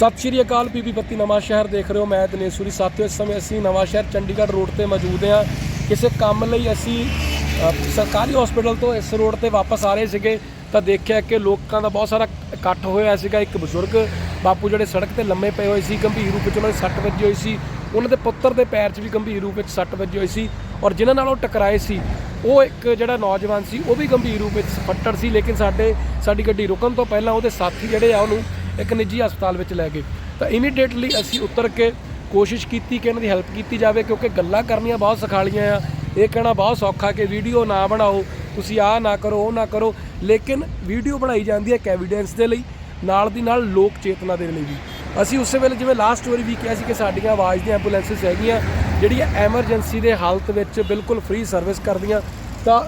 ਸਤਿ ਸ਼੍ਰੀ ਅਕਾਲ ਪੀਪੀ ਬੱਤੀ ਨਵਾਂ ਸ਼ਹਿਰ ਦੇਖ ਰਹੇ ਹੋ ਮੈਂ ਦਿਨੇਸ਼ੂਰੀ ਸਾਥੀਓ, ਇਸ ਸਮੇਂ ਅਸੀਂ ਨਵਾਂ ਸ਼ਹਿਰ ਚੰਡੀਗੜ੍ਹ ਰੋਡ ਤੇ ਮੌਜੂਦ ਹਾਂ। ਕਿਸੇ ਕੰਮ ਲਈ ਅਸੀਂ ਸਰਕਾਰੀ ਹਸਪੀਟਲ ਤੋਂ ਇਸ ਰੋਡ ਤੇ ਵਾਪਸ ਆ ਰਹੇ ਸੀਗੇ, ਤਾਂ ਦੇਖਿਆ ਕਿ ਲੋਕਾਂ ਦਾ ਬਹੁਤ ਸਾਰਾ ਇਕੱਠ ਹੋਇਆ ਸੀਗਾ। ਇੱਕ ਬਜ਼ੁਰਗ ਬਾਪੂ ਜਿਹੜੇ ਸੜਕ ਤੇ ਲੰਮੇ ਪਏ ਹੋਏ ਸੀ, ਗੰਭੀਰ ਰੂਪ ਵਿੱਚ ਉਹਨਾਂ ਦੀ ਸੱਟ ਵੱਜੀ ਹੋਈ ਸੀ। ਉਹਨਾਂ ਦੇ ਪੁੱਤਰ ਦੇ ਪੈਰ 'ਚ ਵੀ ਗੰਭੀਰ ਰੂਪ ਵਿੱਚ ਸੱਟ ਵੱਜੀ ਹੋਈ ਸੀ ਔਰ ਜਿਨ੍ਹਾਂ ਨਾਲ ਉਹ ਟਕਰਾਏ ਸੀ, ਉਹ ਇੱਕ ਜਿਹੜਾ ਨੌਜਵਾਨ ਸੀ, ਉਹ ਵੀ ਗੰਭੀਰ ਰੂਪ ਵਿੱਚ ਫੱਟੜ ਸੀ। ਲੇਕਿਨ ਸਾਡੇ, ਸਾਡੀ ਗੱਡੀ ਰੁਕਣ ਤੋਂ ਪਹਿਲਾਂ ਉਹਦੇ ਸਾਥੀ ਜਿਹੜੇ ਆ ਉਹਨੂੰ ਇੱਕ ਨਿੱਜੀ ਹਸਪਤਾਲ ਵਿੱਚ ਲੈ ਗਏ। ਤਾਂ ਇਮੀਡੀਏਟਲੀ ਅਸੀਂ ਉਤਰ ਕੇ ਕੋਸ਼ਿਸ਼ ਕੀਤੀ ਕਿ ਇਹਨਾਂ ਦੀ ਹੈਲਪ ਕੀਤੀ ਜਾਵੇ, ਕਿਉਂਕਿ ਗੱਲਾਂ ਕਰਨੀਆਂ ਬਹੁਤ ਸਖਾਲੀਆਂ ਆ। ਇਹ ਕਹਿਣਾ ਬਹੁਤ ਸੌਖਾ ਕਿ ਵੀਡੀਓ ਨਾ ਬਣਾਓ, ਤੁਸੀਂ ਆਹ ਨਾ ਕਰੋ, ਉਹ ਨਾ ਕਰੋ। ਲੇਕਿਨ ਵੀਡੀਓ ਬਣਾਈ ਜਾਂਦੀ ਹੈ ਇੱਕ ਐਵੀਡੈਂਸ ਦੇ ਲਈ, ਨਾਲ ਦੀ ਨਾਲ ਲੋਕ ਚੇਤਨਾ ਦੇ ਲਈ ਵੀ। ਅਸੀਂ ਉਸੇ ਵੇਲੇ ਜਿਵੇਂ ਲਾਸਟ ਵਾਰੀ ਵੀ ਕਿਹਾ ਸੀ ਕਿ ਸਾਡੀਆਂ ਆਵਾਜ਼ ਦੀਆਂ ਐਂਬੂਲੈਂਸਸ ਹੈਗੀਆਂ, ਜਿਹੜੀਆਂ ਐਮਰਜੈਂਸੀ ਦੇ ਹਾਲਤ ਵਿੱਚ ਬਿਲਕੁਲ ਫ੍ਰੀ ਸਰਵਿਸ ਕਰਦੀਆਂ। ਤਾਂ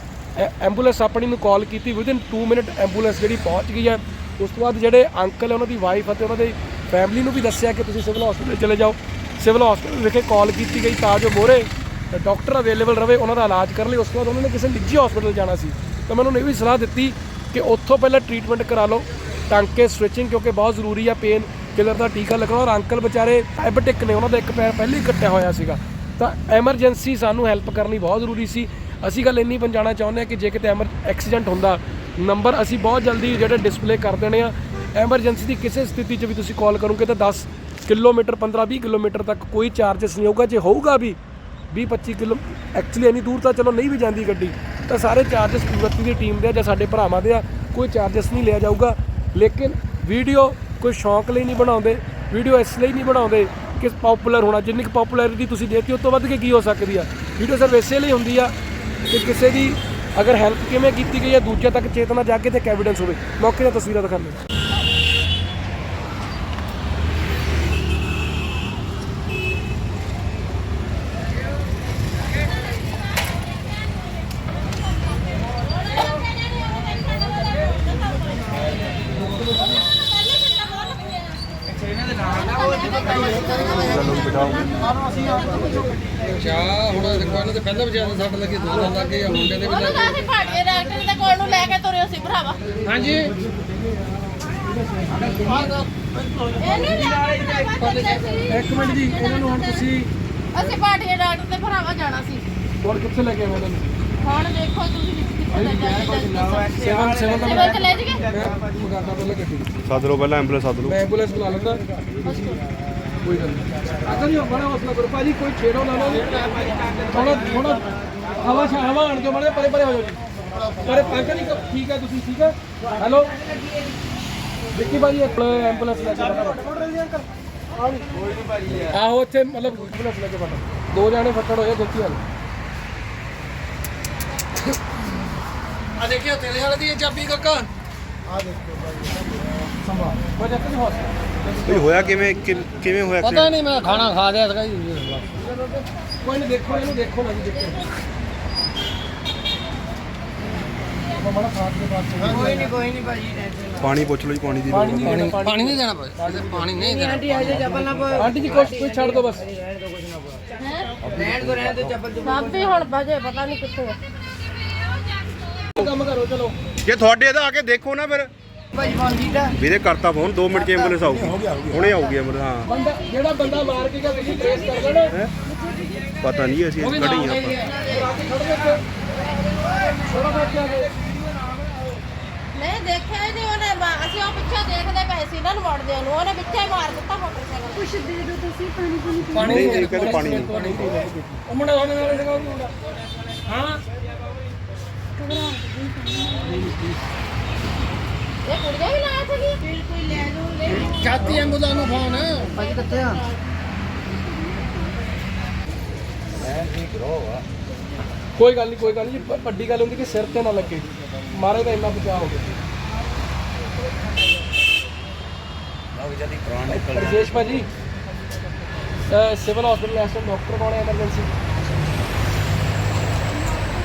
ਐਂਬੂਲੈਂਸ ਆਪਣੀ ਨੂੰ ਕਾਲ ਕੀਤੀ ਵਿਦਿਨ 2 ਮਿੰਟ ਐਂਬੂਲੈਂਸ ਜਿਹੜੀ ਪਹੁੰਚ ਗਈ ਹੈ ਉਸ ਤੋਂ ਬਾਅਦ ਜਿਹੜੇ ਅੰਕਲ ਉਹਨਾਂ ਦੀ ਵਾਈਫ ਅਤੇ ਉਹਨਾਂ ਦੇ ਫੈਮਿਲੀ ਨੂੰ ਵੀ ਦੱਸਿਆ ਕਿ ਤੁਸੀਂ ਸਿਵਲ ਹਸਪੀਟਲ ਚਲੇ ਜਾਓ। ਸਿਵਲ ਹਸਪੀਟਲ ਵਿਖੇ ਕਾਲ ਕੀਤੀ ਗਈ ਤਾਂ ਜੋ ਮੋਰੇ ਡਾਕਟਰ ਅਵੇਲੇਬਲ ਰਵੇ, ਉਹਨਾਂ ਦਾ ਇਲਾਜ ਕਰਨ ਲਈ। ਉਸ ਤੋਂ ਬਾਅਦ ਉਹਨਾਂ ਨੇ ਕਿਸੇ ਨਿੱਜੀ ਹਸਪੀਟਲ ਜਾਣਾ ਸੀ। ਤਾਂ ਮੈਂ ਉਹਨਾਂ ਨੂੰ ਇਹ ਵੀ ਸਲਾਹ ਦਿੱਤੀ ਕਿ ਉੱਥੋਂ ਪਹਿਲਾਂ ਟ੍ਰੀਟਮੈਂਟ ਕਰਾ ਲਓ। ਟਾਂਕੇ ਸਟ੍ਰੈਚਿੰਗ ਕਿਉਂਕਿ ਬਹੁਤ ਜ਼ਰੂਰੀ ਆ ਪੇਨ ਕਿਲਰ ਦਾ ਟੀਕਾ ਲੱਗਣਾ। ਔਰ ਅੰਕਲ ਵਿਚਾਰੇ ਡਾਇਬਟਿਕ ਨੇ, ਉਹਨਾਂ ਦਾ ਇੱਕ ਪੈਰ ਪਹਿਲਾਂ ਹੀ ਕੱਟਿਆ ਹੋਇਆ ਸੀਗਾ। ਤਾਂ ਐਮਰਜੈਂਸੀ ਸਾਨੂੰ ਹੈਲਪ ਕਰਨੀ ਬਹੁਤ ਜ਼ਰੂਰੀ ਸੀ। ਅਸੀਂ ਗੱਲ ਇੰਨੀ ਪਹੁੰਚਾਉਣਾ ਚਾਹੁੰਦੇ ਹਾਂ ਕਿ ਜੇ ਕਿਤੇ ਐਮਰ ਐਕਸੀਡੈਂਟ ਹੁੰਦਾ ਨੰਬਰ ਅਸੀਂ ਬਹੁਤ ਜਲਦੀ ਜਿਹੜੇ ਡਿਸਪਲੇ ਕਰ ਦੇਣੇ ਆ। ਐਮਰਜੈਂਸੀ ਦੀ ਕਿਸੇ ਸਥਿਤੀ 'ਚ ਵੀ ਤੁਸੀਂ ਕਾਲ ਕਰੋਗੇ ਤਾਂ 10 ਕਿਲੋਮੀਟਰ 15-20 ਕਿਲੋਮੀਟਰ ਤੱਕ ਕੋਈ ਚਾਰजेस ਨਹੀਂ ਹੋਊਗਾ। ਜੇ ਹੋਊਗਾ ਵੀ 20-25 ਕਿਲੋ ਐਕਚੁਅਲੀ ਇੰਨੀ ਦੂਰ ਤਾਂ ਚਲੋ ਨਹੀਂ ਵੀ ਜਾਂਦੀ ਗੱਡੀ, ਤਾਂ ਸਾਰੇ ਚਾਰजेस ਪੂਰਤੀ ਦੀ ਟੀਮ ਦੇ ਆ ਜਾਂ ਸਾਡੇ ਭਰਾਵਾਂ ਦੇ ਆ, ਕੋਈ ਚਾਰजेस ਨਹੀਂ ਲਿਆ ਜਾਊਗਾ। ਲੇਕਿਨ ਵੀਡੀਓ ਕੋਈ ਸ਼ੌਂਕ ਲਈ ਨਹੀਂ ਬਣਾਉਂਦੇ ਵੀਡੀਓ ਇਸ ਲਈ ਨਹੀਂ ਬਣਾਉਂਦੇ ਕਿ ਪਪੂਲਰ ਹੋਣਾ। ਜਿੰਨੀ ਕਿ ਪਪੂਲੈਰਿਟੀ ਤੁਸੀਂ ਦੇਤੀ, ਉਸ ਤੋਂ ਵੱਧ ਕੇ ਕੀ ਹੋ ਸਕਦੀ ਆ? ਵੀਡੀਓ ਸਿਰਫ ਇਸੇ ਲਈ ਹੁੰਦੀ ਆ ਕਿ ਕਿਸੇ ਦੀ ਅਗਰ ਹੈਲਪ ਕਿਵੇਂ ਕੀਤੀ ਗਈ ਹੈ, ਦੂਜਿਆਂ ਤੱਕ ਚੇਤਨਾ ਜਾ ਕੇ ਤੇ ਐਵੀਡੈਂਸ ਹੋਵੇ। ਮੌਕੇ ਦੀਆਂ ਤਸਵੀਰਾਂ ਦਿਖਾਉਂਦੇ ਅੱਛਾ ਹੁਣ ਦੇਖੋ ਇਹਨਾਂ ਦੇ ਪਹਿਲਾਂ ਵੀ ਜ਼ਿਆਦਾ ਸੱਟ ਲੱਗੀ ਦੋ ਦਿਨ ਲੱਗੇ ਆ ਮੁੰਡੇ ਦੇ ਵੀ ਉਹਨੂੰ ਤਾਂ ਅਸੀਂ ਭਾਟੀਏ ਡਾਕਟਰ ਦੇ ਕੋਲ ਨੂੰ ਲੈ ਕੇ ਤੁਰੇ ਸੀ ਭਰਾਵਾ। ਹਾਂਜੀ। ਇਹ ਨਹੀਂ ਲੈ ਕੇ ਭਰਾਵਾ ਸੀ ਇੱਕ ਮਿੰਟ ਜੀ ਇਹਨਾਂ ਨੂੰ ਹੁਣ ਤੁਸੀਂ ਅਸੀਂ ਭਾਟੀਏ ਡਾਕਟਰ ਦੇ ਭਰਾਵਾ ਜਾਣਾ ਸੀ। ਹੁਣ ਕਿੱਥੇ ਲੈ ਕੇ ਆਏ ਇਹਨਾਂ ਨੂੰ ਹੁਣ ਦੇਖੋ ਤੁਸੀਂ ਵਿੱਚ ਕਿੱਥੇ ਲੈ ਜਾਣਾ। ਸੇਵਨ ਸੇਵਨ ਦਾ ਸਿਵਲ ਚ ਲੈ ਜੀਗੇ ਮੈਂ ਮੁਗਾਦਾ ਪਹਿਲਾਂ ਗੱਡੀ ਸੱਦ ਲਓ ਪਹਿਲਾਂ ਐਂਬੂਲੈਂਸ ਸੱਦ ਲਓ। ਮੈਂ ਐਂਬੂਲੈਂਸ ਬੁਲਾ ਲੈਂਦਾ। ਕੋਈ ਗੱਲ ਨਹੀਂ। ਅਗਰ ਇਹ ਬੜਾ ਹੌਸਲਾ ਕਰੋ ਭਾਜੀ ਕੋਈ ਛੇੜੋ ਨਾ ਲਓ। ਥੋੜਾ ਥੋੜਾ ਹਵਾ ਛਾ ਹਵਾ ਆਣ ਕੇ ਮਾੜੇ ਪਰੇ ਪਰੇ ਹੋ ਜਾਓ ਜੀ। ਪਰੇ ਅੰਕਲ ਜੀ ਠੀਕ ਹੈ ਤੁਸੀਂ ਠੀਕ ਹੈ ਹੈਲੋ? ਵਿੱਕੀ ਭਾਜੀ ਇੱਕ ਐਂਬੂਲੈਂਸ ਲੈ ਕੇ ਬਣਾ ਆਹੋ ਉੱਥੇ ਮਤਲਬ ਐਂਬੂਲੈਂਸ ਲੈ ਕੇ ਬਣਾ ਦੋ ਜਾਣੇ ਫੱਟੜ ਹੋਏ ਦੇਖੀ ਹਾਲ। ਆ ਦੇਖਿਓ ਤੇਰੇ ਵਾਲੇ ਦੀ ਚਾਬੀ ਕਾਕਾ। ਸੰਭਾਲ। ਕੋਈ ਜੱਟ ਨਹੀਂ ਹੌਸਲਾ ਇਹ ਹੋਇਆ ਕਿਵੇਂ ਕਿ- ਕਿਵੇਂ ਹੋਇਆ ਪਤਾ ਨਹੀਂ ਮੈਂ ਖਾਣਾ ਖਾ ਲਿਆ ਸੀਗਾ ਜੀ। ਕੋਈ ਨਹੀਂ ਦੇਖੋ ਇਹਨੂੰ ਦੇਖੋ ਨਾ ਜੀ ਦੇਖੋ। ਆਪਾਂ ਦੇ ਕੋਈ ਨਹੀਂ? ਪਾਣੀ ਪੁੱਛ ਲਓ ਜੀ ਪਾਣੀ ਦੀ ਪਾਣੀ ਨਹੀਂ ਪਾਣੀ ਦੇਣਾ, ਪਾਣੀ ਪਾਣੀ ਨਹੀਂ ਦੇਣਾ। ਪਏ ਪਾਣੀ ਨਹੀਂ ਦੇਣਾ। ਆਂਟੀ ਜੀ ਕੁਛ ਕੋਈ ਛੱਡ ਦਿਓ ਬਸ। ਬਾਬੇ ਹੁਣ ਬਾਜੇ ਪਤਾ ਨਹੀਂ ਕਿੱਥੇ ਆ। ਕੰਮ ਕਰੋ ਚਲੋ। ਜੇ ਤੁਹਾਡੇ ਇਹਦਾ ਆ ਕੇ ਦੇਖੋ ਨਾ ਫਿਰ। ਵੀਰੇ ਕਰਤਾ ਫੋਨ 2 ਮਿੰਟ ਚ ਐਂਬੂਲੈਂਸ ਆਊਗੀ। ਹੁਣੇ ਆਊਗੀ ਐਂਬੂਲੈਂਸ ਹਾਂ। ਬੰਦਾ ਜਿਹੜਾ ਬੰਦਾ ਮਾਰ ਕੇ ਗਿਆ ਤੁਸੀਂ ਟ੍ਰੇਸ ਕਰ ਦੇਣਾ ਪਤਾ ਨਹੀਂ ਅਸੀਂ ਖੜੇ ਹੀ ਆਪਾਂ। ਥੋੜਾ ਬਚ। ਨਹੀਂ ਦੇਖਿਆ ਹੀ ਨਹੀਂ ਉਹਨੇ। ਅਸੀਂ ਉਹ ਪਿੱਛੇ ਦੇਖਦੇ ਪਏ ਸੀ ਇਹਨਾਂ ਨੂੰ ਵੜਦੇ ਨੂੰ। ਉਹਨੇ ਪਿੱਛੇ ਮਾਰ ਦਿੱਤਾ ਮੋਟਰਸਾਈਕਲ। ਕੁਛ ਪਾਣੀ ਨਹੀਂ, ਨਹੀਂ ਕਹਿੰਦੇ ਪਾਣੀ ਨਹੀਂ। ਪਾਣੀ ਨਹੀਂ। ਉਹ ਮੁੰਡਾ ਉਹਨੇ ਨਾਲ ਸੀਗਾ ਉਹ ਮੁੰਡਾ ਹਾਂ? ਇਹ ਕੁੜੀਆਂ ਵੀ ਲਾਇਆ ਸੀਗੀ ਬਿਲਕੁਲ ਲੈ ਜਾਓਗੇ ਚਾਤੀ ਐਂਬੂਲੈਂਸ ਨੂੰ ਫੋਨ। ਭਾਜੀ ਕਿੱਥੇ ਆ? ਕੋਈ ਗੱਲ ਨਹੀਂ ਕੋਈ ਗੱਲ ਨਹੀਂ ਵੱਡੀ ਗੱਲ ਹੁੰਦੀ ਕਿ ਸਿਰ ਤੇ ਨਾ ਲੱਗੇ। ਮਾਰੇ ਦਾ ਇੰਨਾ ਬਚਾਅ ਹੋ ਗਿਆ। ਰਜੇਸ਼ ਭਾਜੀ ਅਹ ਸਿਵਲ ਹਸਪੀਟਲ ਇਸ ਟਾਈਮ ਡਾਕਟਰ ਕੋਲ ਐਮਰਜੈਂਸੀ।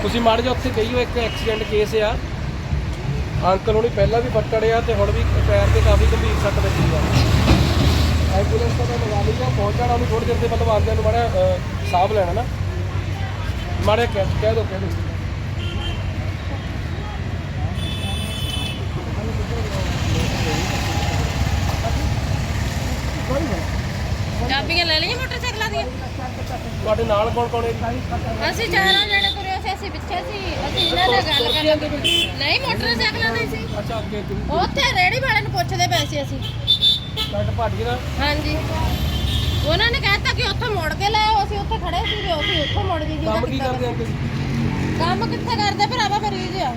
ਤੁਸੀਂ ਮਾੜੇ ਜਿਹਾ ਉੱਥੇ ਗਈ ਹੋ ਇੱਕ ਐਕਸੀਡੈਂਟ ਕੇਸ ਆ। ਅੰਕਲ ਹੋਣੀ ਪਹਿਲਾਂ ਵੀ ਫੱਟੜਿਆ ਤੇ ਹੁਣ ਵੀ ਪੈਰ ਤੇ ਕਾਫੀ ਗੰਭੀਰ ਸੱਟ ਵੱਜੀ ਆ। ਐਂਬੂਲੈਂਸ ਤਾਂ ਮੈਂ ਲਗਾ ਲਈ ਆ ਪਹੁੰਚ ਜਾਣਾ ਉਹਨੂੰ ਥੋੜੀ ਦੇਰ ਦੇ ਮਤਲਬ ਆਉਂਦਿਆਂ ਨੂੰ ਮਾੜਾ ਸਾਹ ਲੈਣਾ ਨਾ। ਮਾੜੇ ਕਹਿ ਕਹਿ ਦੋ ਕਹਿ ਦੋ। ਚਾਬੀਆਂ ਲੈ ਲਈਆਂ ਮੋਟਰਸਾਈਕਲਾਂ ਦੀਆਂ? ਤੁਹਾਡੇ ਨਾਲ ਕੌਣ ਕੌਣ ਹੈ? ਅਸੀਂ ਚਾਰਾਂ ਜਣੇ ਸੀ ਅਸੀਂ ਪਿੱਛੇ ਸੀ ਅਸੀਂ ਇਹਨਾਂ ਨਾਲ ਗੱਲ ਕਰ ਨਹੀਂ ਮੋਟਰਸਾਈਕਲਾਂ ਤੇ ਸੀ। ਅੱਛਾ ਅੱਗੇ ਤੁਸੀਂ ਉੱਥੇ ਰੇੜੀ ਵਾਲੇ ਨੂੰ ਪੁੱਛਦੇ ਪਏ ਸੀ ਅਸੀਂ। ਕੱਟ ਭਾਟੀ ਦਾ ਹਾਂਜੀ। ਉਹਨਾਂ ਨੇ ਕਹਿਤਾ ਕਿ ਉੱਥੋਂ ਮੁੜ ਕੇ ਲੈ ਆਓ ਅਸੀਂ ਉੱਥੇ ਖੜੇ ਸੀਗੇ ਅਸੀਂ ਉੱਥੋਂ ਮੁੜ ਜੀ ਕੰਮ ਕੀ ਕਰਦੇ ਅੰਕਲ ਜੀ ਕੰਮ ਕਿੱਥੇ ਕਰਦੇ? ਭਰਾਵਾ ਮਰੀਜ਼ ਆ।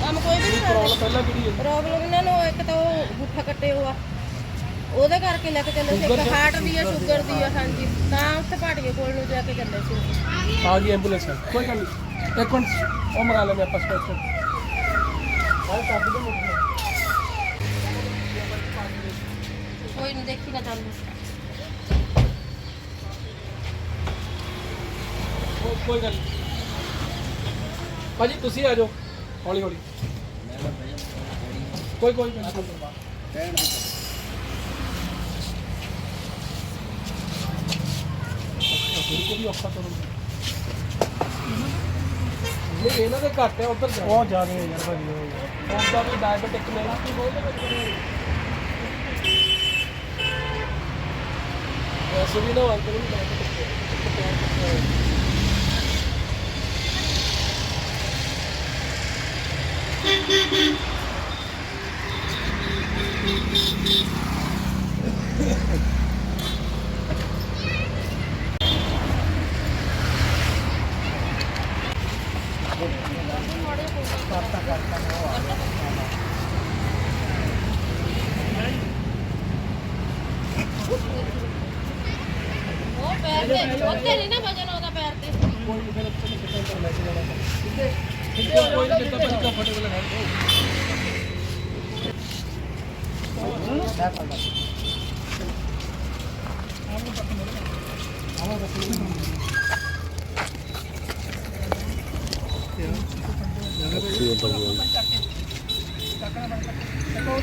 ਕੰਮ ਕੋਈ ਵੀ ਨਹੀਂ ਕਰਦੇ। ਪਹਿਲਾਂ ਕਿਹੜੀ ਹੈ ਪ੍ਰੋਬਲਮ ਇਹਨਾਂ ਨੂੰ ਇੱਕ ਤਾਂ ਉਹ ਗੁੱਠਾ ਕੱਟੇ ਹੋਆ। ਉਹਦੇ ਕਰਕੇ ਲੈ ਕੇ ਚੱਲੇ ਸੀ ਇੱਕ ਹਾਰਟ ਦੀ ਆ ਸ਼ੂਗਰ ਦੀ ਆ ਹਾਂਜੀ। ਤਾਂ ਉੱਥੇ ਭਾਟੀਏ ਕੋਲ ਨੂੰ ਜਾ ਕੇ ਚੱਲੇ ਸੀ। ਆ ਗਈ ਐਂਬੂਲੈਂਸ ਕੋਈ ਗੱਲ ਨਹੀਂ। ਇੱਕ ਮਿੰਟ ਉਹ ਸਪੈਸ਼ਲ। ਆਹ ਕਰ ਦਿਓ ਮੁੱਕ ਕੋਈ ਨਹੀਂ ਦੇਖੀ ਨਾ ਚੱਲ ਉਹ ਕੋਈ ਗੱਲ ਭਾਜੀ ਤੁਸੀਂ ਆ ਜਾਓ। ਹੌਲੀ ਹੌਲੀ ਕੋਈ ਕੋਈ ਗੱਲ ਨਹੀਂ ਬਿਲਕੁਲ ਵੀ ਔਖਾ ਕਰੋ ਇਹ ਇਹਨਾਂ ਦੇ ਘੱਟ ਹੈ ਉਧਰ ਜਾ। ਬਹੁਤ ਜ਼ਿਆਦਾ ਹੈ ਯਾਰ ਭਾਜੀ ਉਹਦਾ ਵੀ ਡਾਇਬੀਟਿਕ ਨੇ ਵੈਸੇ ਵੀ ਨਾ ਅੰਕਲ ਵੀ ਡਾਇਬੀਟਿਕ ਹੈ ਉਹ ਪੈਰ ਤੇ ਉੱਥੇ ਨਹੀਂ ਨਾ ਵਜਨ ਆਉਂਦਾ ਪੈਰ ਤੇ। ਕੋਈ ਨਹੀਂ ਫਿਰ ਉੱਥੇ ਕਿਤੇ ਪਰ ਲੈ ਕੇ ਜਾਣਾ ਠੀਕ ਹੈ ਠੀਕ ਹੈ ਕੋਈ ਨਹੀਂ ਕਿਤਾ ਭਾਜੀ ਕੰਫਰਟੇਬਲ ਹੈ ਹੈਲੋ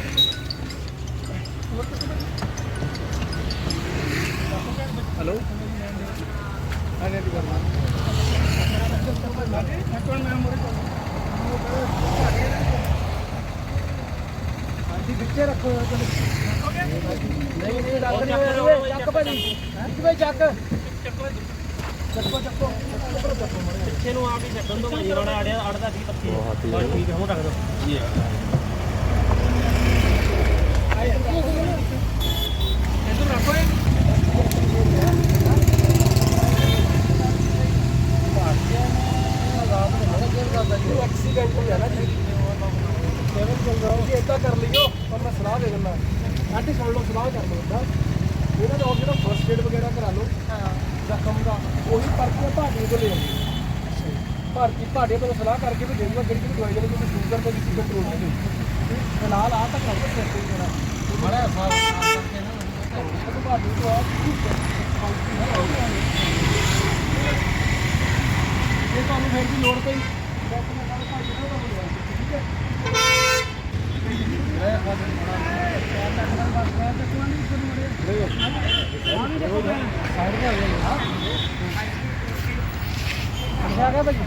ਵਿੱਚੇ ਰੱਖੋ ਨਹੀਂ ਨਹੀਂ ਰੱਖ ਨਹੀਂ ਚੱਕ ਭਾਜੀ। ਇੱਕ ਭਾਈ ਚੱਕ? ਚੱਕੋ ਚੱਕੋ। ਪਿੱਛੇ ਨੂੰ ਆਪ ਹੀ ਛੱਡਣ ਦੋ ਭਾਜੀ ਰੋਣਾ ਅੜਿਆ ਅੜਦਾ ਸੀ ਪੱਤੀ ਬਸ ਠੀਕ ਹੈ ਹੁਣ ਰੱਖ ਦੋ ਇਧਰ ਰੱਖੋ ਐਕਸੀਡੈਂਟ ਹੋ ਗਿਆ ਨਾ ਜੀ ਕਿਵੇਂ ਚੱਲ ਰਹਾ ਜੀ ਇਦਾਂ ਕਰ ਲਿਓ ਪਰ ਮੈਂ ਸਲਾਹ ਦੇ ਦਿੰਦਾ ਸੁਣ ਲਓ ਸਲਾਹ ਕਰ ਲਓ ਇਦਾਂ ਇਹਨਾਂ ਦਾ ਜਿਹੜਾ ਫਰਸਟ ਏਡ ਵਗੈਰਾ ਕਰਾ ਲਓ ਹਾਂ। ਜ਼ਖਮ ਦਾ ਉਹੀ ਪਰਚੀ ਭਾਟੀ ਤੋਂ ਲੈ ਆਉਂਦੀ ਭਾਰਤੀ ਭਾਟੇ ਤੋਂ ਸਲਾਹ ਕਰਕੇ ਵੀ ਦੇਊਗਾ ਜਿਹੜੀ ਜਿਹੜੀ ਦਵਾਈ ਦੇਣੀ ਕੋਈ ਸ਼ੂਗਰ ਤੇ ਕਿਸੇ ਕੰਟਰੋਲ ਨਹੀਂ ਹੋਈ ਫਿਲਹਾਲ ਆ ਤਾਂ ਕਰ ਸਿਰ ਤੇ ਜਰਾ ਬੜਾ ਸਾਫ਼ ਕਰਕੇ ਨਾ ਭਾਟੀ ਤੋਂ ਆ ਇਹ ਤੁਹਾਨੂੰ ਫਿਰ ਵੀ ਲੋੜ ਪਈ। ਡਾਕਟਰ ਨਾਲ ਭਾਜੀ ਨਾਲ ਤੁਹਾਨੂੰ ਠੀਕ ਹੈ? ਆ ਗਿਆ ਭਾਜੀ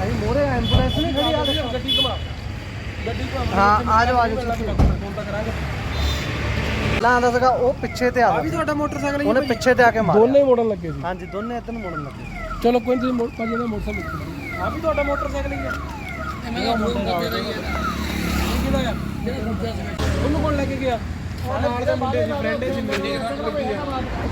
ਆਈ ਮੋਰੇ ਐਂਬੂਲੈਂਸ ਨਹੀਂ ਖੜੀ ਆ ਦੇਖੋ ਗੱਡੀ ਘੁਮਾ ਗੱਡੀ ਘੁਮਾ ਹਾਂ, ਆ ਜਾਓ, ਆ ਜਾਓ, ਫੋਨ ਤਾਂ ਕਰਾਂਗੇ ਲਾਂ ਆਂਦਾ ਸੀਗਾ ਉਹ ਪਿੱਛੇ ਤੇ ਆ ਆ ਵੀ ਤੁਹਾਡਾ ਮੋਟਰਸਾਈਕਲ ਉਹਨੇ ਪਿੱਛੇ ਤੇ ਆ ਕੇ ਮਾਰਿਆ। ਦੋਨੇ ਮੋੜਨ ਲੱਗੇ ਸੀ। ਹਾਂਜੀ ਦੋਨੇ ਇੱਧਰ ਨੂੰ ਮੁੜਨ ਲੱਗੇ। ਚਲੋ ਕੋਈ ਨਹੀਂ ਮੋੜ ਮੋਟਰਸਾਈਕਲ ਆ ਵੀ ਤੁਹਾਡਾ ਮੋਟਰਸਾਈਕਲ ਹੀ ਆ ਇਹਨਾਂ ਦਾ ਮੁੰਡਾ ਮੁੰਡਾ ਹੀ ਹੈ ਇਹ ਕਿਹਦਾ ਆ ਉਹਨੂੰ ਕੌਣ ਲੈ ਕੇ ਗਿਆ? ਨਾਲ ਦੇ ਮੁੰਡੇ ਸੀ ਫਰੈਂਡ ਸੀ ਮੇਰੇ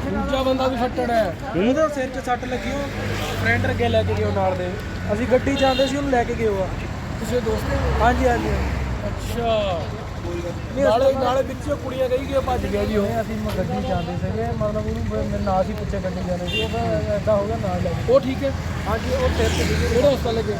ਦੂਜਾ ਬੰਦਾ ਵੀ ਫੱਟੜ ਹੈ ਉਹਦੇ ਸਿਰ 'ਚ ਸੱਟ ਲੱਗੀ ਉਹ ਫਰੈਂਡ ਅੱਗੇ ਲੈ ਕੇ ਗਿਆ ਨਾਲ ਦੇ। ਅਸੀਂ ਗੱਡੀ ਜਾਂਦੇ ਸੀ ਉਹਨੂੰ ਲੈ ਕੇ ਗਏ ਉਹ ਕਿਸੇ ਦੋਸਤ ਨੇ? ਹਾਂਜੀ ਹਾਂਜੀ ਅੱਛਾ। ਨਾਲੇ ਨਾਲੇ ਵਿੱਚ ਕੁੜੀਆਂ ਗਈ ਕਿ ਭੱਜ ਗਿਆ ਜੀ ਉਹ। ਅਸੀਂ ਗੱਡੀ ਜਾਂਦੇ ਸੀਗੇ ਮਤਲਬ ਉਹਨੂੰ ਮੇਰੇ ਨਾਲ ਸੀ ਪਿੱਛੇ ਗੱਡੀ ਜਾਂਦੇ ਸੀ ਉਹ ਐਦਾਂ ਹੋ ਗਿਆ ਨਾਲ ਲੈ ਉਹ ਠੀਕ ਹੈ। ਹਾਂਜੀ ਉਹ ਸਿਰ ਤੇ ਕਿਹੜੇ ਹਸਪਤਾਲ ਲੱਗੇ ਗਏ?